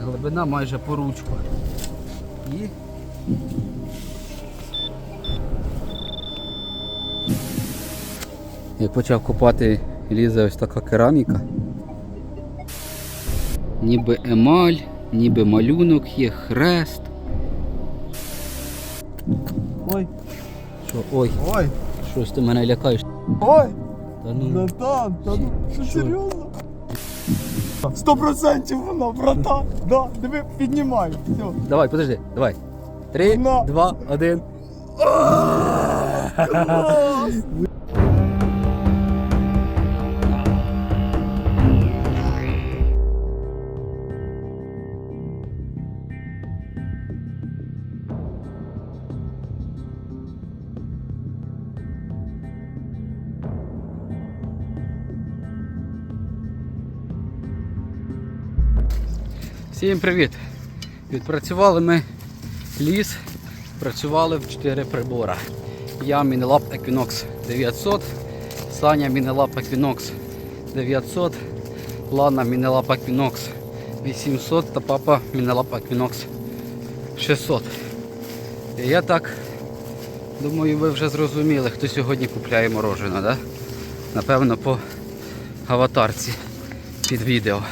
Глибина майже по ручку. І як почав копати, лізе ось така кераміка. Ніби емаль, ніби малюнок є, хрест. Ой, Що, ой, ой, щось ти мене лякаєш. ой, Та ну, братан, та ну, Що? серйозно? Сто процентів воно, брата. Да, диви, піднімай. Все. давай, подожди, давай. Три, На. два, один. Всім привіт! Відпрацювали ми ліс, працювали в 4 прибора. Я Мінелап Equinox 900, Саня Мінелап Equinox 900, Лана Мінелап Equinox 800 та папа Мінелап Equinox 600. І я так думаю, ви вже зрозуміли, хто сьогодні купляє мороженое, да? Напевно, по аватарці під відео.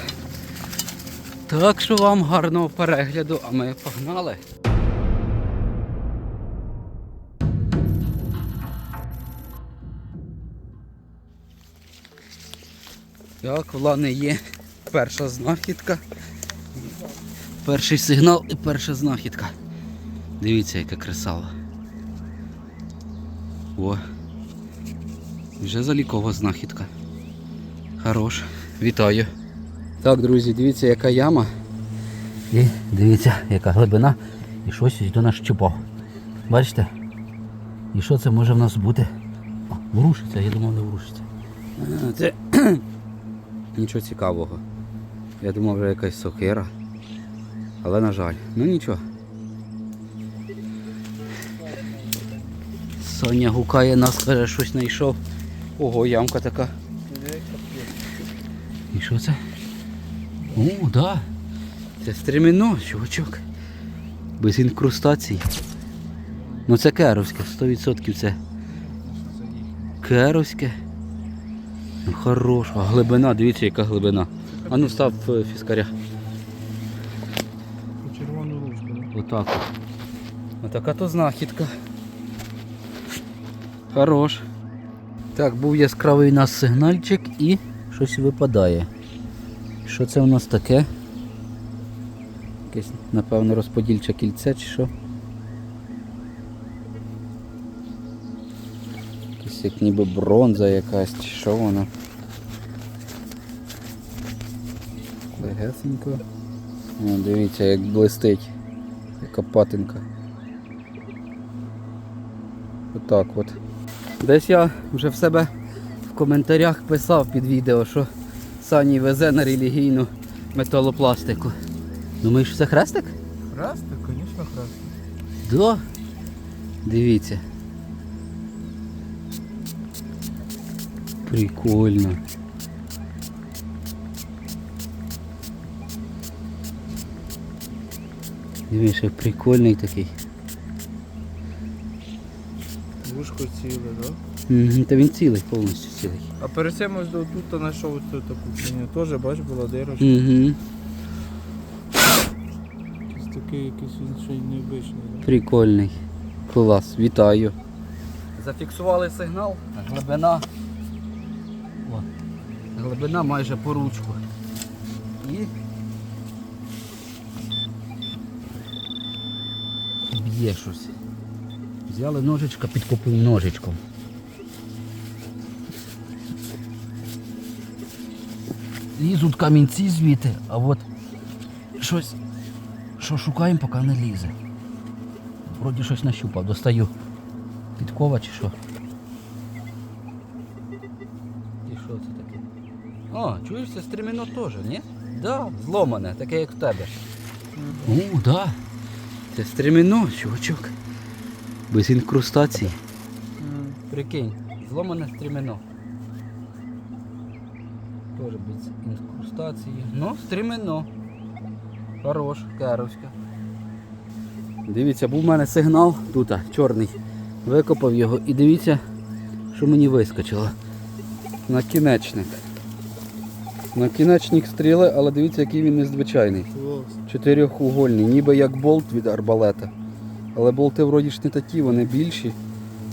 Так що вам гарного перегляду, а ми погнали. Так, в Лани є перша знахідка. Перший сигнал і перша знахідка. Дивіться, яка красава. О. Вже залікова знахідка. Хорош. Вітаю. Так, друзі, дивіться, яка яма. І дивіться, яка глибина. І щось ось до нас чіпав. Бачите? І що це може в нас бути? О, ворушиться, я думав, не ворушиться. Це нічого цікавого. Я думав, вже якась сокира. Але на жаль. Ну нічого. Соня гукає нас, каже, щось знайшов. Ого, ямка така. І що це? О, да. Це стремено, чувачок. Без інкрустацій. Ну це керовське, 100% це. Керовське. Ну хорош, а глибина, дивіться, яка глибина. А ну став е, фіскаря. Червону ручку. Отак от. Отака то знахідка. Хорош. Так, був яскравий у нас сигнальчик і щось випадає. Що це у нас таке? Якесь, напевно, розподільче кільце чи що? Якесь як ніби бронза якась, чи що воно? Легесенько. О, дивіться, як блистить. Яка патинка. Отак от. Десь я вже в себе в коментарях писав під відео, що Сані везе на релігійну металопластику. Думаєш, це хрестик? Хрестик, звісно, хрестик. Да. Дивіться. Прикольно. Дивіться, як прикольний такий. Вушко ціле, да? Мгм, Та він цілий, повністю цілий. А перед цим ось до тут знайшов цю таку фігню. Теж, бач, була дирочка. Угу. Якийсь такий якийсь він ще необичний. Прикольний. Клас, вітаю. Зафіксували сигнал. Глибина. О, глибина майже по ручку. І б'є щось. Взяли ножичка, підкопуємо ножичком. Лізуть камінці звідти, а от щось, що шукаємо, поки не лізе. Вроді щось нащупав, достаю. Підкова чи що? І що це таке? О, чуєш, це стремено теж, ні? Да, зломане, таке як в тебе. О, да. Це стремено, чувачок. Без інкрустації. Прикинь, зломане стремено. Теж без інкрустації. Ну, стремено. Хорош, керовська. Дивіться, був в мене сигнал тут, чорний. Викопав його і дивіться, що мені вискочило. Накінечник. Накінечник стріли, але дивіться, який він незвичайний. Чотирьохугольний, ніби як болт від арбалета. Але болти вроді ж не такі, вони більші.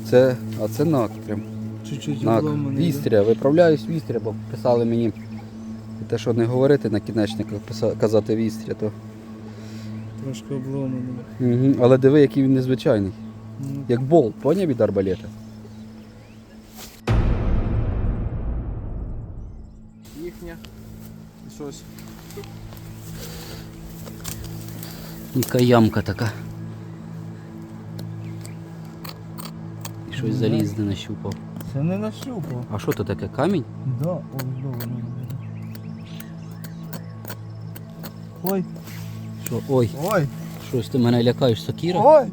Це, а це нак прям. Чуть-чуть Нак. обломаний, Вістря. Виправляюсь вістря, бо писали мені те, що не говорити на кінечниках, казати вістря, то. Трошки обломаний. Угу. Але диви, який він незвичайний. Ну, Як болт, поняв від арбалета? Їхня. Щось. Яка ямка така. І щось Ну, залізне нащупав. Це не нащупав. А що то таке? Камінь? Да, ой, да. Ой, Що? Ой, ой, щось ти мене лякаєш, сокіра? ой,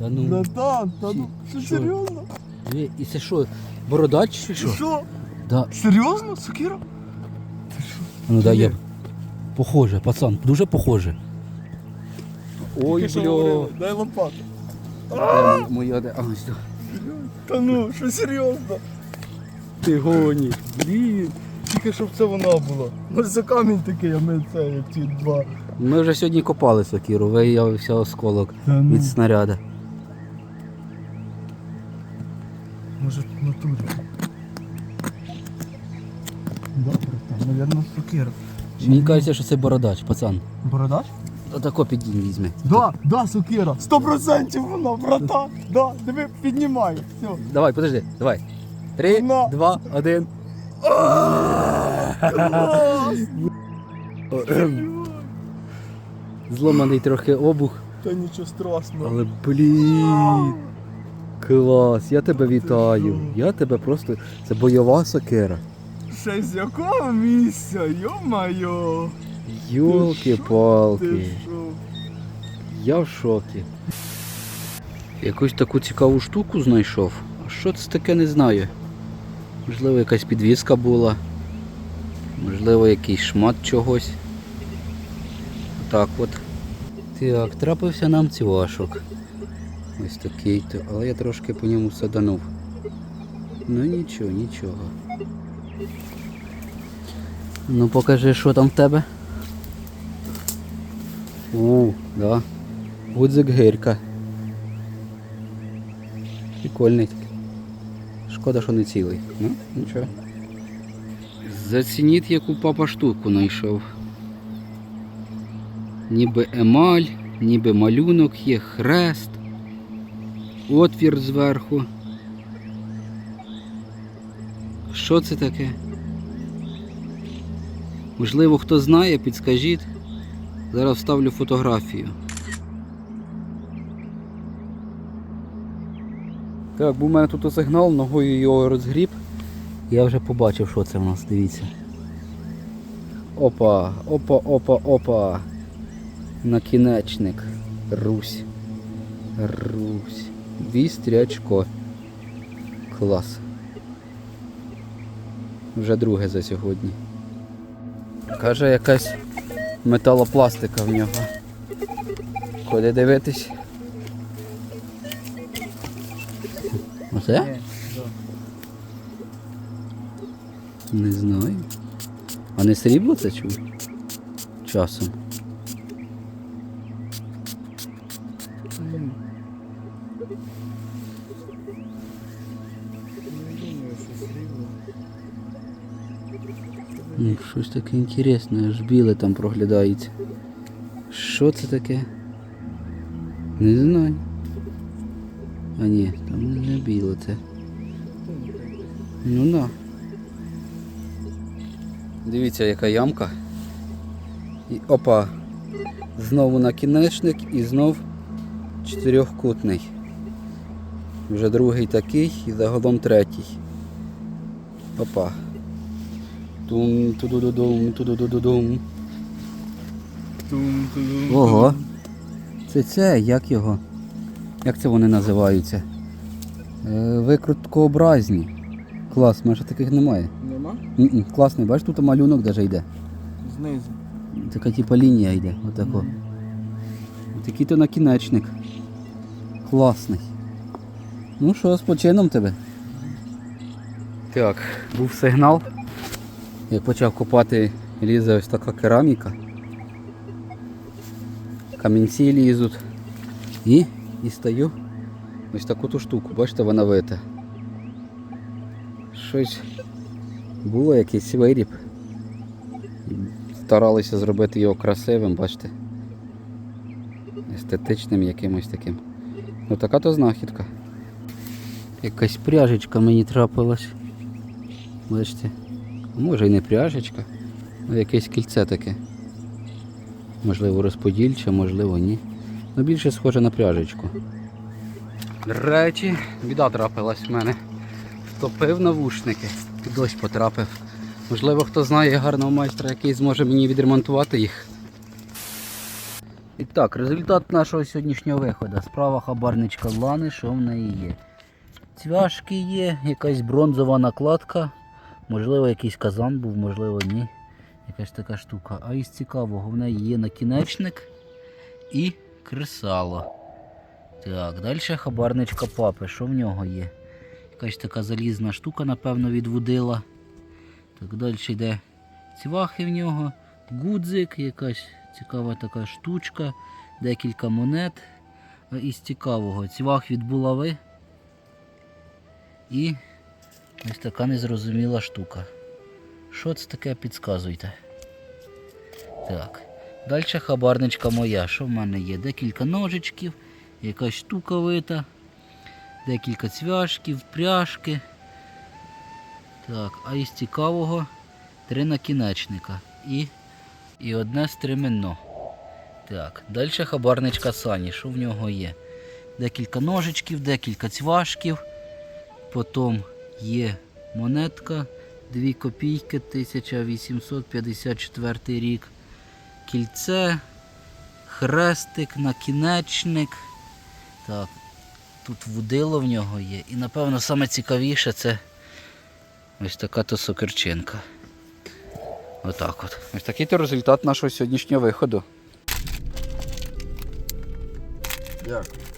Та ну, братан, та ну, що серйозно? диви, і це що, бородач чи що? Що? Да. Серйозно, Сокіра? Ну дай я. Похоже, пацан, дуже похоже. Ой, Тільки що бля. говорили, Дай лопату. Моя де. А, ось. тут. Та ну, що серйозно? Ти гониш. Блін, тільки щоб це вона була. Ну за камінь такий, а ми це, як ті два. Ми вже сьогодні копали сокіру, виявився осколок Та ну. від снаряда. Може в натурі. Добре, там, мабуть, сокира. Мені кажеться, що це бородач, пацан. Бородач? Отако підінь візьми. Да, да, сокира. Сто процентів вона, братан. Да, диви, піднімай. Все. Давай, подожди, давай. Три, На. два, один. Зломаний трохи обух, Та нічого страшного. але блін. Клас, я тебе вітаю. Я тебе просто. Це бойова сокира. Ще з якого місця? Йо-майо. Йолки-палки. Я в шокі. Якусь таку цікаву штуку знайшов. А що це таке, не знаю. Можливо, якась підвіска була. Можливо, якийсь шмат чогось. Так от. Так, трапився нам цівашок. Ось такий то, але я трошки по ньому саданув. Ну нічого, нічого. Ну покажи, що там в тебе. У, да. Гудзик гирька. Прикольний такий. Шкода, що не цілий. Ну, нічого. Зацініть, яку папа штуку знайшов. Ніби емаль, ніби малюнок є, хрест, отвір зверху. Що це таке? Можливо, хто знає, підскажіть. Зараз вставлю фотографію. Так, був у мене тут сигнал, ногою його розгріб. Я вже побачив, що це в нас, дивіться. Опа, опа, опа, опа. Накінечник. Русь. Русь. Вістрячко. Клас. Вже друге за сьогодні. Каже, якась металопластика в нього. Куди дивитись? Оце? Не знаю. А не срібло це чув? Часом. Не думаю, що срібло. Щось таке інтересне, аж біле там проглядається. Що це таке? Не знаю. А ні, там не біле це. Ну на. Дивіться, яка ямка. І опа. Знову накінечник і знов чотирьохкутний. Вже другий такий і загалом третій. Опа. Тум тудудудум, тудудудум. Тум-тудум. Ого. Це це, як його? Як це вони називаються? Е, викруткообразні. Клас, майже таких немає. Нема? М-м, класний, бачиш, тут малюнок навіть йде. Знизу. Така типа лінія йде, отако. Такий то накінечник. Класний. Ну що, з почином тебе? Так, був сигнал. Як почав копати, лізе ось така кераміка. Камінці лізуть. І дістаю ось таку ту штуку, бачите, вона вита. Щось було якийсь виріб. Старалися зробити його красивим, бачите. Естетичним якимось таким. Ну така то знахідка. Якась пряжечка мені трапилась. Бачите. Може і не пряжечка, а якесь кільце таке. Можливо розподільче, можливо ні. Ну більше схоже на пряжечку. До речі, біда трапилась в мене. Втопив навушники. Дощ потрапив. Можливо, хто знає гарного майстра, який зможе мені відремонтувати їх. І так, результат нашого сьогоднішнього виходу. Справа хабарничка Лани, що в неї є. Цвяшки є, якась бронзова накладка. Можливо, якийсь казан був, можливо, ні. Якась така штука. А із цікавого в неї є накінечник і кресало. Так, далі хабарничка папи. Що в нього є? Якась така залізна штука, напевно, відводила. Так, далі йде цвахи в нього, гудзик, якась цікава така штучка, декілька монет. А із цікавого цвах від булави. І ось така незрозуміла штука. Що це таке, підказуйте. Так. Далі хабарничка моя. Що в мене є? Декілька ножичків, якась штука вита, декілька цвяшків, пряжки. Так, а із цікавого три накінечника і, і одне стременно. Так, далі хабарничка Сані. Що в нього є? Декілька ножичків, декілька цвяшків. Потім є монетка 2 копійки 1854 рік. Кільце, хрестик, накінечник. Так, тут вудило в нього є. І напевно саме цікавіше це ось така то сокирчинка. Отак от. Ось такий то результат нашого сьогоднішнього виходу. Дякую.